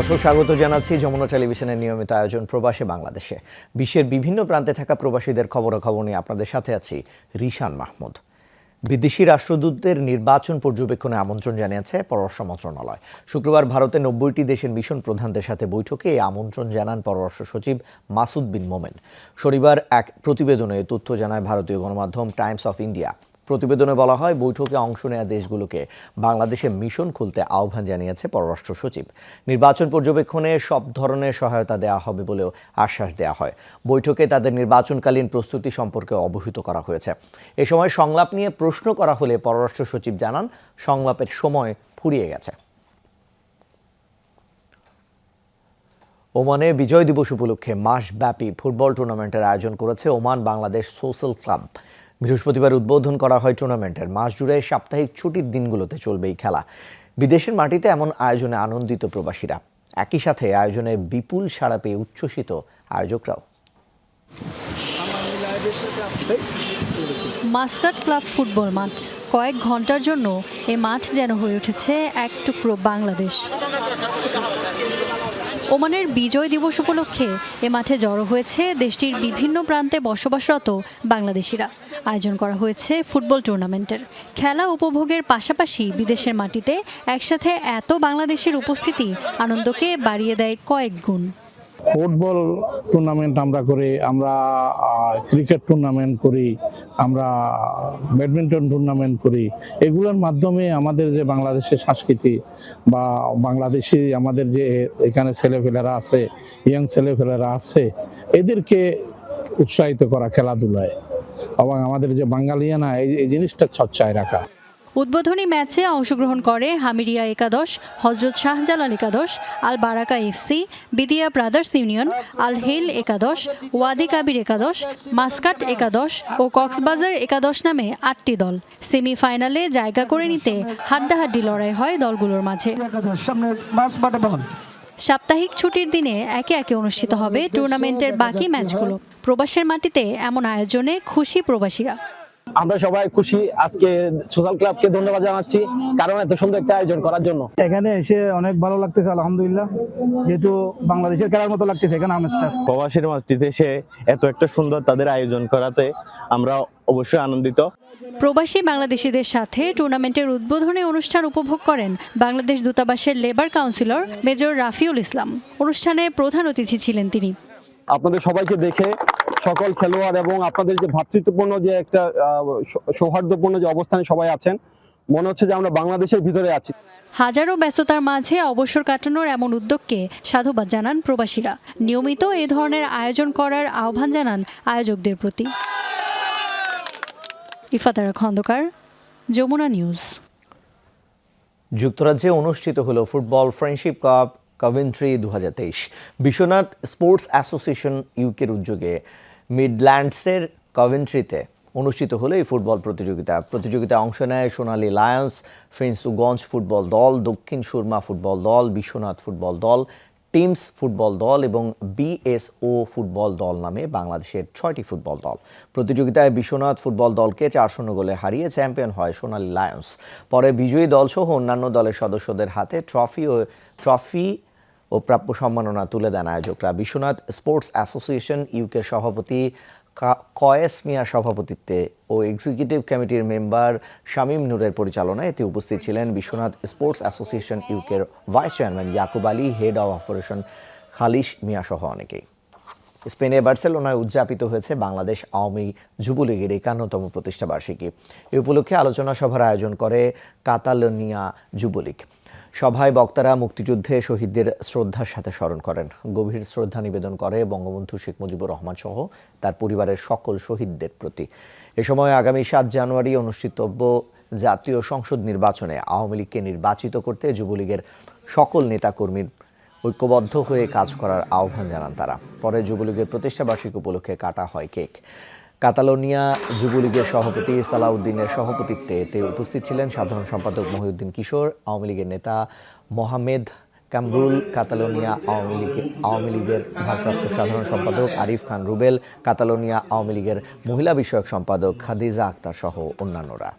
দর্শক, স্বাগত জানাচ্ছি যমুনা টেলিভিশনের নিয়মিত আয়োজন প্রবাসী বাংলাদেশে। বিশ্বের বিভিন্ন প্রান্তে থাকা প্রবাসীদের খবরাখবর নিয়ে আপনাদের সাথে আছি রিশান মাহমুদ। বিদেশি রাষ্ট্রদূতদের নির্বাচন পর্যবেক্ষণে আমন্ত্রণ জানিয়েছে পররাষ্ট্র মন্ত্রণালয়। শুক্রবার ভারতে নব্বইটি দেশের মিশন প্রধানদের সাথে বৈঠকে এই আমন্ত্রণ জানান পররাষ্ট্র সচিব মাসুদ বিন মোমেন। শনিবার এক প্রতিবেদনে তথ্য জানায় ভারতীয় গণমাধ্যম টাইমস অফ ইন্ডিয়া। প্রতিবেদনে বলা হয়, বৈঠকে অংশ নেওয়া দেশগুলোকে বাংলাদেশে মিশন খুলতে আহ্বান জানিয়েছে পররাষ্ট্র সচিব। নির্বাচন পর্যবেক্ষণে সব ধরনের সহায়তা দেওয়া হবে বলেও আশ্বাস দেওয়া হয়। বৈঠকে তাদের নির্বাচনকালীন প্রস্তুতি সম্পর্কে অবহিত করা হয়েছে। এ সময় সংলাপ নিয়ে প্রশ্ন করা হলে পররাষ্ট্র সচিব জানান, সংলাপের সময় ফুরিয়ে গেছে। ওমানে বিজয় দিবস উপলক্ষে মাসব্যাপী ফুটবল টুর্নামেন্টের আয়োজন করেছে ওমান বাংলাদেশ সোশ্যাল ক্লাব। বৃহস্পতিবার উদ্বোধন করা হয় টুর্নামেন্টের। মাস জুড়ে সাপ্তাহিক ছুটির দিনগুলোতে চলবে এই খেলা। বিদেশের মাটিতে এমন আয়োজনে আনন্দিত প্রবাসীরা। একই সাথে আয়োজনে বিপুল সাড়া পেয়ে উচ্ছ্বসিত আয়োজকরাও। মাস্কাট ক্লাব ফুটবল মাঠ। কয়েক ঘণ্টার জন্য এ মাঠ যেন হয়ে উঠেছে এক টুকরো বাংলাদেশ। ওমানের বিজয় দিবস উপলক্ষে এ মাঠে জড়ো হয়েছে দেশটির বিভিন্ন প্রান্তে বসবাসরত বাংলাদেশিরা। আয়োজন করা হয়েছে ফুটবল টুর্নামেন্টের। খেলা উপভোগের পাশাপাশি বিদেশের মাটিতে একসাথে এত বাংলাদেশের উপস্থিতি আনন্দকে বাড়িয়ে দেয় কয়েক গুণ। ফুটবল টুর্নামেন্ট আমরা করি, আমরা ক্রিকেট টুর্নামেন্ট করি, আমরা ব্যাডমিন্টন টুর্নামেন্ট করি। এগুলোর মাধ্যমে আমাদের যে বাংলাদেশের সংস্কৃতি বা বাংলাদেশি আমাদের যে এখানে ছেলেপেলেরা আছে ইয়াং ছেলেপেলেরা আছে, এদেরকে উৎসাহিত করা খেলাধুলায়। এবং আমাদের যে বাঙালিয়ানা, এই এই জিনিসটা চর্চায় রাখা। উদ্বোধনী ম্যাচে অংশগ্রহণ করে হামিরিয়া একাদশ হজরত শাহজালাল একাদশ Al Baraka FC বিদিয়া brothers union আল হিল একাদশ ওয়াদি কাবির একাদশ মাস্কাট একাদশ ও কক্সবাজার একাদশ নামে আটটি দল। সেমিফাইনালে জায়গা করে নিতে হাড্ডাহাড্ডি লড়াই হয় দলগুলোর মাঝে। সাপ্তাহিক ছুটির দিনে একে একে অনুষ্ঠিত হবে টুর্নামেন্টের বাকি ম্যাচগুলো। প্রবাসের মাটিতে এমন আয়োজনে খুশি প্রবাসীরা। আমরা সবাই খুশি আজকে সোশ্যাল ক্লাবকে ধন্যবাদ জানাচ্ছি কারণ এত সুন্দর একটা আয়োজন করার জন্য। এখানে এসে অনেক ভালো লাগতেছে আলহামদুলিল্লাহ। যেহেতু বাংলাদেশের খেলার মতো লাগতেছে এখানে আমেজটা। প্রবাসীর মাটিতে এসে এত একটা সুন্দর তাদের আয়োজন করাতে আমরা অবশ্যই আনন্দিত। প্রবাসী বাংলাদেশিদের সাথে টুর্নামেন্টের উদ্বোধনী অনুষ্ঠান উপভোগ করেন বাংলাদেশ দূতাবাসের labour counsellor major Rafiul Islam. অনুষ্ঠানে প্রধান অতিথি ছিলেন তিনি। আপনাদের সবাইকে দেখে সকল খেলোয়াড় এবং আপনাদের যে ভ্রাতৃত্বপূর্ণ যে একটা সৌহার্দ্যপূর্ণ যে অবস্থানে সবাই আছেন মনে হচ্ছে যে আমরা বাংলাদেশের ভিতরে আছি। হাজারো ব্যস্ততার মাঝে অবসর কাটানোর এমন উদ্যোগকে সাধুবাদ জানান প্রবাসীরা। নিয়মিত এ ধরনের আয়োজন করার আহ্বান জানান আয়োজকদের প্রতি। ইফাতারা খন্দকার যমুনা নিউজ। যুক্তরাজ্যে অনুষ্ঠিত হলো ফুটবল ফ্রেন্ডশিপ কাপ কভেন্ট্রি দু বিশ্বনাথ স্পোর্টস অ্যাসোসিয়েশন ইউকের উদ্যোগে মিডল্যান্ডসের কভেন্ট্রিতে অনুষ্ঠিত হলো এই ফুটবল প্রতিযোগিতা। প্রতিযোগিতায় অংশ নেয় সোনালী লায়ন্স ফেন্সুগঞ্জ ফুটবল দল, দক্ষিণ সুরমা ফুটবল দল, বিশ্বনাথ ফুটবল দল, টিমস ফুটবল দল এবং বিএসও ফুটবল দল নামে বাংলাদেশের ছয়টি ফুটবল দল। প্রতিযোগিতায় বিশ্বনাথ ফুটবল দলকে চার শূন্য গোলে হারিয়ে চ্যাম্পিয়ন হয় সোনালী লায়ন্স। পরে বিজয়ী দলসহ অন্যান্য দলের সদস্যদের হাতে ট্রফি ও ট্রফি ও প্রাপ্য সম্মাননা তুলে দেন আয়োজকরা। বিশ্বনাথ স্পোর্টস অ্যাসোসিয়েশন ইউকে সভাপতি কয়েস মিয়া সভাপতিত্বে ও এক্সিকিউটিভ কমিটির মেম্বার শামীম নূরের পরিচালনায় এতে উপস্থিত ছিলেন বিশ্বনাথ স্পোর্টস অ্যাসোসিয়েশন ইউকের vice chairman Yakub Ali, head of operation Khalish Miah সহ অনেকেই। স্পেনে বার্সেলোনায় উদযাপিত হয়েছে বাংলাদেশ আওয়ামী যুবলীগের একান্নতম প্রতিষ্ঠাবার্ষিকী এ উপলক্ষে আলোচনা সভার আয়োজন করে কাতালোনিয়া যুবলীগ। সভায় বক্তারা মুক্তিযুদ্ধে শহীদদের শ্রদ্ধার সাথে স্মরণ করেন। গভীর শ্রদ্ধা নিবেদন করে বঙ্গবন্ধু শেখ মুজিবুর রহমান সহ তার পরিবারের সকল শহীদদের প্রতি। এ সময় আগামী সাত জানুয়ারি অনুষ্ঠিতব্য জাতীয় সংসদ নির্বাচনে আওয়ামী লীগকে নির্বাচিত করতে যুবলীগের সকল নেতাকর্মীর ঐক্যবদ্ধ হয়ে কাজ করার আহ্বান জানান তারা। পরে যুবলীগের প্রতিষ্ঠাবার্ষিক উপলক্ষে কাটা হয় কেক। কাতালোনিয়া যুবলীগের সভাপতি সালাউদ্দিনের সভাপতিত্বে এতে উপস্থিত ছিলেন সাধারণ সম্পাদক মহিউদ্দিন কিশোর, আওয়ামী লীগের নেতা মোহামেদ কামরুল, কাতালোনিয়া আওয়ামী লীগের আওয়ামী লীগের ভারপ্রাপ্ত সাধারণ সম্পাদক আরিফ খান রুবেল, কাতালোনিয়া আওয়ামী লীগের মহিলা বিষয়ক সম্পাদক খাদিজা আক্তার সহ অন্যান্যরা।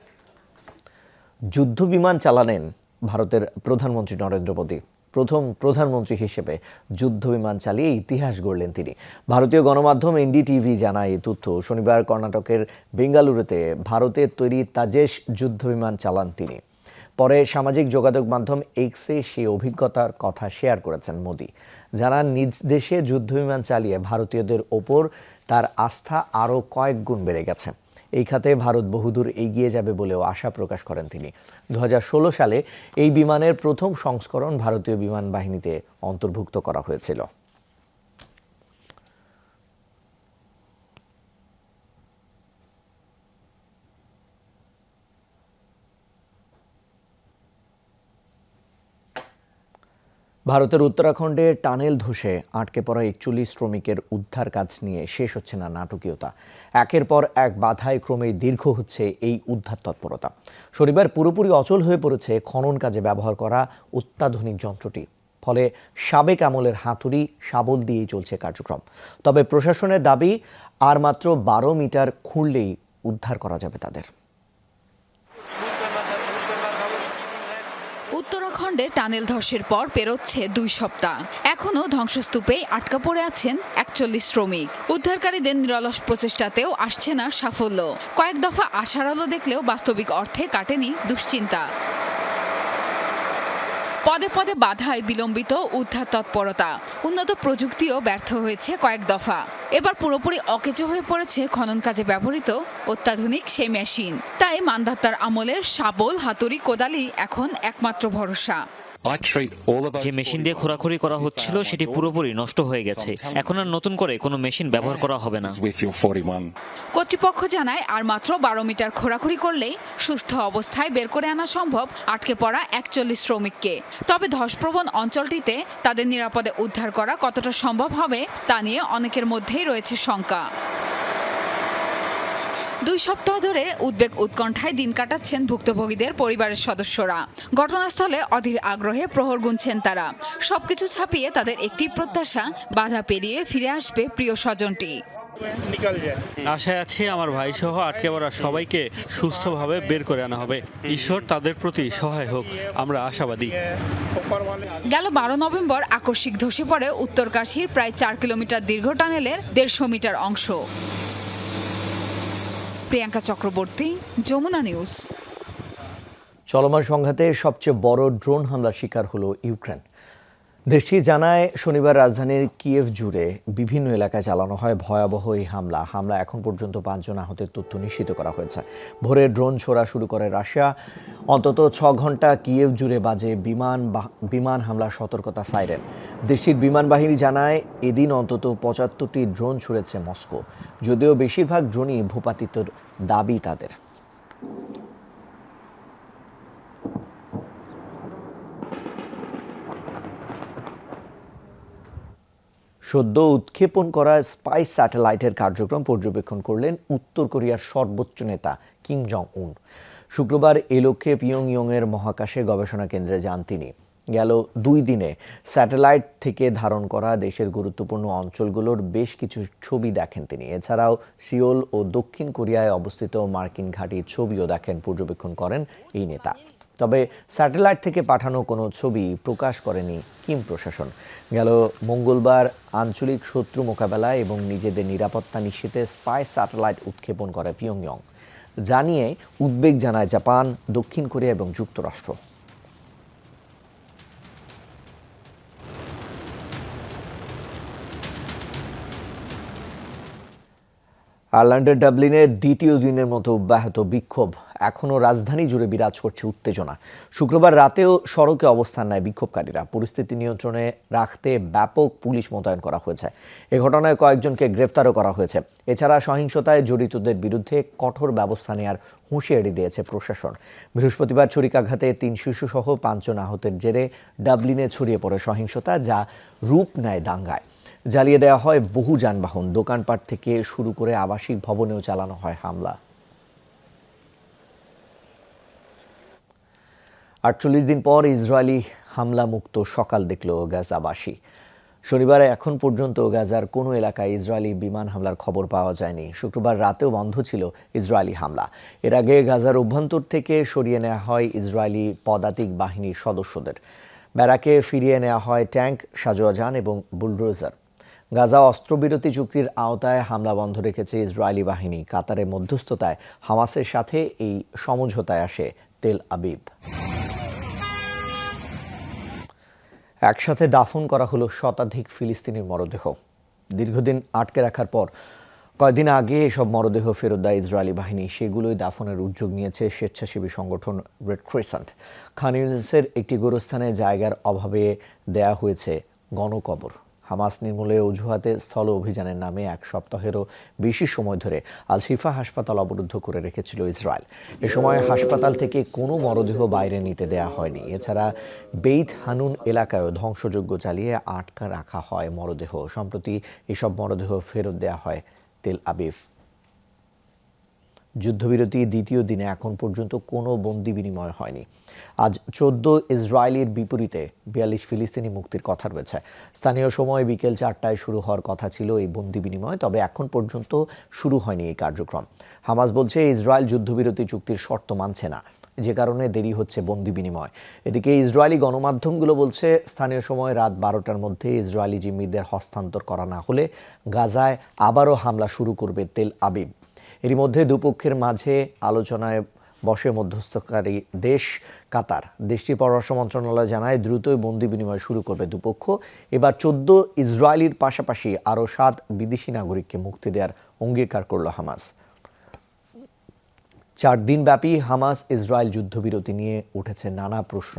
যুদ্ধ বিমান চালানেন ভারতের প্রধানমন্ত্রী নরেন্দ্র মোদী। প্রথম প্রধানমন্ত্রী হিসেবে যুদ্ধ বিমান চালিয়ে ইতিহাস গড়লেন তিনি। ভারতীয় গণমাধ্যম এনডিটিভি জানায় এই তথ্য। শনিবার কর্ণাটকের বেঙ্গালুরুতে ভারতের তৈরি তাজেশ যুদ্ধ বিমান চালান তিনি। পরে সামাজিক যোগাযোগ মাধ্যম এক্সে সেই অভিজ্ঞতার কথা শেয়ার করেছেন মোদি। জানান, নিজ দেশে যুদ্ধবিমান চালিয়ে ভারতীয়দের ওপর তার আস্থা আরও কয়েক গুণ বেড়ে গেছে। এই খাতে ভারত বহুদূর এগিয়ে যাবে বলেও আশা প্রকাশ করেন তিনি। দু হাজার ষোলো সালে এই বিমানের প্রথম সংস্করণ ভারতীয় বিমান বাহিনীতে অন্তর্ভুক্ত করা হয়েছিল। ভারতের উত্তরাখণ্ডে টানেল ধসে আটকে পড়া একচল্লিশ শ্রমিকের উদ্ধার কাজ নিয়ে শেষ হচ্ছে না নাটকীয়তা। একের পর এক বাধায় ক্রমে দীর্ঘ হচ্ছে এই উদ্ধার তৎপরতা। শনিবার পুরোপুরি অচল হয়ে পড়েছে খনন কাজে ব্যবহার করা অত্যাধুনিক যন্ত্রটি। ফলে সাবেক আমলের হাতুড়ি শাবল দিয়েই চলছে কার্যক্রম। তবে প্রশাসনের দাবি, আর মাত্র বারো মিটার খুঁড়লেই উদ্ধার করা যাবে তাদের। উত্তরাখণ্ডে টানেল ধসের পর পেরোচ্ছে দুই সপ্তাহ। এখনও ধ্বংসস্তূপে আটকা পড়ে আছেন একচল্লিশ শ্রমিক। উদ্ধারকারীদের নিরলস প্রচেষ্টাতেও আসছে না সাফল্য। কয়েক দফা আশার আলো দেখলেও বাস্তবিক অর্থে কাটেনি দুশ্চিন্তা। পদে পদে বাধায় বিলম্বিত উদ্ধার তৎপরতা। উন্নত প্রযুক্তিও ব্যর্থ হয়েছে কয়েক দফা। এবার পুরোপুরি অকেজো হয়ে পড়েছে খনন কাজে ব্যবহৃত অত্যাধুনিক সেই মেশিন। তাই মান্দাত্তার আমলের শাবল, হাতুড়ি কোদালি এখন একমাত্র ভরসা। যে মেশিন দিয়ে খোরাখুরি করা হচ্ছিল সেটি পুরোপুরি নষ্ট হয়ে গেছে। এখন আর নতুন করে কোনো মেশিন ব্যবহার করা হবে না। কর্তৃপক্ষ জানায় আর মাত্র বারো মিটার খোরাখুরি করলেই সুস্থ অবস্থায় বের করে আনা সম্ভব আটকে পড়া একচল্লিশ শ্রমিককে। তবে ধসপ্রবণ অঞ্চলটিতে তাদের নিরাপদে উদ্ধার করা কতটা সম্ভব হবে তা নিয়ে অনেকের মধ্যেই রয়েছে শঙ্কা। দুই সপ্তাহ ধরে উদ্বেগ উৎকণ্ঠায় দিন কাটাচ্ছেন ভুক্তভোগীদের পরিবারের সদস্যরা। ঘটনাস্থলে অধীর আগ্রহে প্রহর গুনছেন তারা। সবকিছু ছাপিয়ে তাদের একটি প্রত্যাশা বাধা পেরিয়ে ফিরে আসবে প্রিয় স্বজনটি। আশায় আছি আমার ভাই সহ আটকে পড়া সবাইকে সুস্থভাবে বের করে আনা হবে। ঈশ্বর তাদের প্রতি সহায় হোক। আমরা আশাবাদী। গেল বারো নভেম্বর আকস্মিক ধসে পড়ে উত্তরকাশীর প্রায় চার কিলোমিটার দীর্ঘ টানেলের দেড়শো মিটার অংশ। প্রিয়াঙ্কা চক্রবর্তী যমুনা নিউজ। চলমান সংঘাতে সবচেয়ে বড় ড্রোন হামলার শিকার হলো ইউক্রেন। দেশটি জানায়, শনিবার রাজধানীর কিয়েভ জুড়ে বিভিন্ন এলাকায় চালানো হয় ভয়াবহ এই হামলা। হামলা এখন পর্যন্ত পাঁচজন আহতের তথ্য নিশ্চিত করা হয়েছে। ভোরে ড্রোন ছোড়া শুরু করে রাশিয়া। অন্তত ছ ঘণ্টা কিয়েভ জুড়ে বাজে বিমান বিমান হামলার সতর্কতা সাইরেন। দেশটির বিমান বাহিনী জানায়, এদিন অন্তত পঁচাত্তরটি ড্রোন ছুড়েছে মস্কো। যদিও বেশিরভাগ ড্রোনই ভূপাতিতর দাবি তাদের। সদ্য উৎক্ষেপণ করা স্পাইস স্যাটেলাইটের কার্যক্রম পর্যবেক্ষণ করলেন উত্তর কোরিয়ার সর্বোচ্চ নেতা কিম জং উন শুক্রবার এ লক্ষ্যে পিয়ংইয়ংয়ের মহাকাশে গবেষণা কেন্দ্রে যান তিনি। গেল দুই দিনে স্যাটেলাইট থেকে ধারণ করা দেশের গুরুত্বপূর্ণ অঞ্চলগুলোর বেশ কিছু ছবি দেখেন তিনি। এছাড়াও সিওল ও দক্ষিণ কোরিয়ায় অবস্থিত মার্কিন ঘাঁটির ছবিও দেখেন, পর্যবেক্ষণ করেন এই নেতা। তবে স্যাটেলাইট থেকে পাঠানো কোনো ছবি প্রকাশ করেনি কিম প্রশাসন। গেল মঙ্গলবার আঞ্চলিক শত্রু মোকাবেলা এবং নিজেদের নিরাপত্তা নিশ্চিতে স্পাই স্যাটেলাইট উৎক্ষেপণ করে পিয়ংইয়ং। জানিয়ে উদ্বেগ জানায় জাপান, দক্ষিণ কোরিয়া এবং যুক্তরাষ্ট্র। আয়ারল্যান্ডের ডাবলিনে দ্বিতীয় দিনের মতো অব্যাহত বিক্ষোভ। এখনও রাজধানী জুড়ে বিরাজ করছে উত্তেজনা। শুক্রবার রাতেও সড়কে অবস্থান নেয় বিক্ষোভকারীরা। পরিস্থিতি নিয়ন্ত্রণে রাখতে ব্যাপক পুলিশ মোতায়েন করা হয়েছে। এ ঘটনায় কয়েকজনকে গ্রেফতারও করা হয়েছে। এছাড়া সহিংসতায় জড়িতদের বিরুদ্ধে কঠোর ব্যবস্থা নেওয়ার হুঁশিয়ারি দিয়েছে প্রশাসন। বৃহস্পতিবার ছুরিকাঘাতে তিন শিশুসহ পাঁচজন আহতের জেরে ডাবলিনে ছড়িয়ে পড়ে সহিংসতা, যা রূপ নেয় দাঙ্গায়। জ্বালিয়ে দেওয়া হয় বহু যানবাহন। দোকানপাট থেকে শুরু করে আবাসিক ভবনেও চালানো হয় হামলা। আটচল্লিশ দিন পর ইসরায়েলি হামলা মুক্ত সকাল দেখল গাজাবাসী। শনিবার এখন পর্যন্ত গাজার কোনো এলাকায় ইসরায়েলি বিমান হামলার খবর পাওয়া যায়নি। শুক্রবার রাতেও বন্ধ ছিল ইসরায়েলি হামলা। এর আগে গাজার অভ্যন্তর থেকে সরিয়ে নেওয়া হয় ইসরায়েলি পদাতিক বাহিনীর সদস্যদের। ব্যারাকে ফিরিয়ে নেওয়া হয় ট্যাঙ্ক সাজোয়াজান এবং বুলডোজার। গাজা অস্ত্রবিরতি চুক্তির আওতায় হামলা বন্ধ রেখেছে ইসরায়েলি বাহিনী। কাতারের মধ্যস্থতায় হামাসের সাথে এই সমঝোতায় আসে তেল আবিব। একসাথে দাফন করা হলো শতাধিক ফিলিস্তিনির মরদেহ। দীর্ঘদিন আটকে রাখার পর কয়েকদিন আগে এসব মরদেহ ফেরত দেয় ইসরায়েলি বাহিনী। সেগুলোই দাফনের উদ্যোগ নিয়েছে স্বেচ্ছাসেবী সংগঠন রেড ক্রিসেন্ট খান ইউনিসের একটি গোরস্থানে জায়গার অভাবে দেয়া হয়েছে গণকবর। হামাস নির্মূলে অজুহাতে স্থল অভিযানের নামে এক সপ্তাহেরও বেশি সময় ধরে আল শিফা হাসপাতাল অবরুদ্ধ করে রেখেছিল ইসরায়েল। এ সময় হাসপাতাল থেকে কোনো মরদেহ বাইরে নিতে দেয়া হয়নি। এছাড়া বেইত হানুন এলাকায়ও ধ্বংসযজ্ঞ চালিয়ে আটকা রাখা হয় মরদেহ। সম্প্রতি এসব মরদেহ ফেরত দেয়া হয় তেল আবিফ যুদ্ধবিরতি দ্বিতীয় দিনে এখন পর্যন্ত কোনো বন্দি বিনিময় হয়নি। আজ চোদ্দ ইসরায়েলির বিপরীতে বিয়াল্লিশ ফিলিস্তিনি মুক্তির কথা রয়েছে। স্থানীয় সময় বিকেল চারটায় শুরু হওয়ার কথা ছিল এই বন্দি বিনিময়, তবে এখন পর্যন্ত শুরু হয়নি এই কার্যক্রম। হামাস বলছে, ইসরায়েল যুদ্ধবিরতি চুক্তির শর্ত মানছে না। যে কারণে দেরি হচ্ছে বন্দি বিনিময়। এদিকে ইসরায়েলি গণমাধ্যমগুলো বলছে, স্থানীয় সময় রাত বারোটার মধ্যে ইসরায়েলি জিম্মিদের হস্তান্তর করা না হলে গাজায় আবারও হামলা শুরু করবে তেল আবিব। এরই মধ্যে দুপক্ষের মাঝে আলোচনায় বসে মধ্যস্থকারী দেশ কাতার। দেশটির পররাষ্ট্র মন্ত্রণালয় জানায়, দ্রুতই বন্দি বিনিময় শুরু করবে দুপক্ষ। এবার চোদ্দ ইসরায়েলির পাশাপাশি আরও সাত বিদেশি নাগরিককে মুক্তি দেওয়ার অঙ্গীকার করল হামাস। চার দিনব্যাপী হামাস ইসরায়েল যুদ্ধবিরতি নিয়ে উঠেছে নানা প্রশ্ন।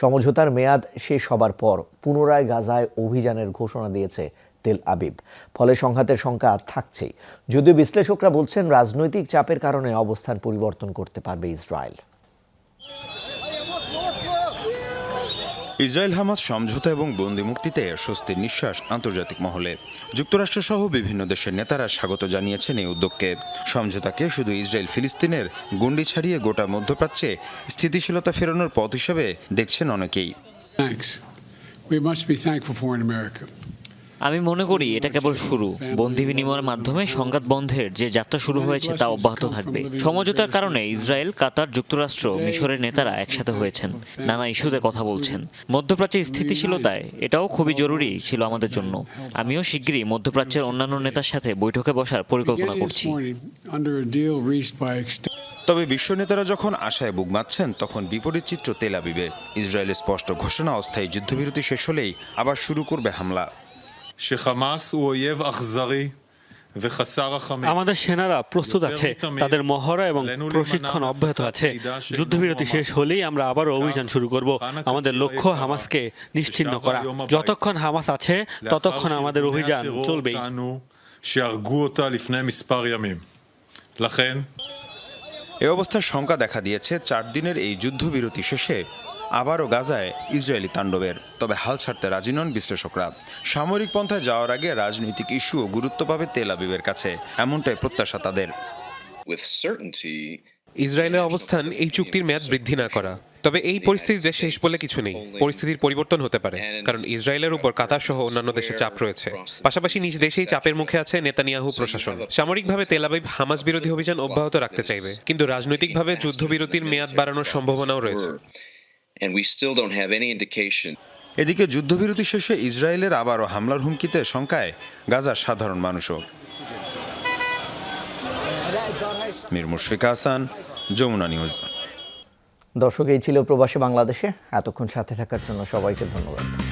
সমঝোতার মেয়াদ শেষ হবার পর পুনরায় গাজায় অভিযানের ঘোষণা দিয়েছে তেল আবিব। ফলে সংঘাতের সংখ্যা থাকছেই। যদিও বিশ্লেষকরা বলছেন রাজনৈতিক চাপের কারণে অবস্থান পরিবর্তন করতে পারবে ইসরায়েল। ইসরায়েল হামাস সমঝোতা এবং বন্দি মুক্তিতে স্বস্তির নিঃশ্বাস আন্তর্জাতিক মহলে। যুক্তরাষ্ট্রসহ বিভিন্ন দেশের নেতারা স্বাগত জানিয়েছেন এই উদ্যোগকে। সমঝোতাকে শুধু ইসরায়েল ফিলিস্তিনের গণ্ডি ছাড়িয়ে গোটা মধ্যপ্রাচ্যে স্থিতিশীলতা ফেরানোর পথ হিসেবে দেখছেন অনেকেই। আমি মনে করি এটা কেবল শুরু। বন্দি বিনিময়ের মাধ্যমে সংঘাত বন্ধের যে যাত্রা শুরু হয়েছে তা অব্যাহত থাকবে। সমঝোতার কারণে ইসরায়েল, কাতার যুক্তরাষ্ট্র, মিশরের নেতারা একসাথে হয়েছেন। নানা ইস্যুতে কথা বলছেন। মধ্যপ্রাচ্যের স্থিতিশীলতায় এটাও খুবই জরুরি ছিল আমাদের জন্য। আমিও শিগগিরই মধ্যপ্রাচ্যের অন্যান্য নেতার সাথে বৈঠকে বসার পরিকল্পনা করছি. তবে বিশ্ব নেতারা যখন আশায় বুক বাঁধছেন তখন বিপরীত চিত্র তেল আবিবে। ইসরায়েলের স্পষ্ট ঘোষণা, অস্থায়ী যুদ্ধবিরতি শেষ হলেই আবার শুরু করবে হামলা। שחמאס הוא אויב אכזרי וחסר רחמים. আমাদের সেনারা প্রস্তুত আছে তাদের মহড়া এবং প্রশিক্ষণ অব্যাহত আছে যুদ্ধবিরতি শেষ হলেই আমরা আবারও অভিযান শুরু করব আমাদের লক্ষ্য হামাসকে নিশ্চিহ্ন করা যতক্ষণ হামাস আছে ততক্ষণ আমাদের অভিযান הטרור চলবেই טענו שהרגו אותה לפני מספר ימים. לכן, এ অবস্থার শঙ্কা দেখা দিয়েছে চার দিনের এই যুদ্ধবিরতি শেষে আবারও গাজায় ইসরায়েলি তাণ্ডবের। তবে হাল ছাড়তে রাজি নন বিশ্লেষকরা। সামরিক পন্থায় যাওয়ার আগে রাজনৈতিক ইস্যুও গুরুত্ব পাবে তেল আবিবের কাছে এমনটাই প্রত্যাশা তাদের। ইসরায়েলের অবস্থান এই চুক্তির মেয়াদ বৃদ্ধি না করা। তবে এই পরিস্থিতিতে শেষ বলে কিছু নেই। পরিস্থিতির পরিবর্তন হতে পারে কারণ ইসরায়েলের উপর কাতার সহ অন্যান্য দেশে চাপ রয়েছে। পাশাপাশি নিজ দেশেই চাপের মুখে আছে নেতানিয়াহু প্রশাসন। সামরিকভাবে তেলাবিব হামাস বিরোধী অভিযান অব্যাহত রাখতে চাইবে। কিন্তু রাজনৈতিকভাবে যুদ্ধবিরতির মেয়াদ বাড়ানোর সম্ভাবনাও রয়েছে। এদিকে যুদ্ধবিরতি শেষে ইসরায়েলের আবারও হামলার হুমকিতে শঙ্কায় গাজার সাধারণ মানুষও। মীর মুশফিক হাসান যমুনা নিউজ। দর্শক এই ছিল প্রবাসী বাংলাদেশে। এতক্ষণ সাথে থাকার জন্য সবাইকে ধন্যবাদ।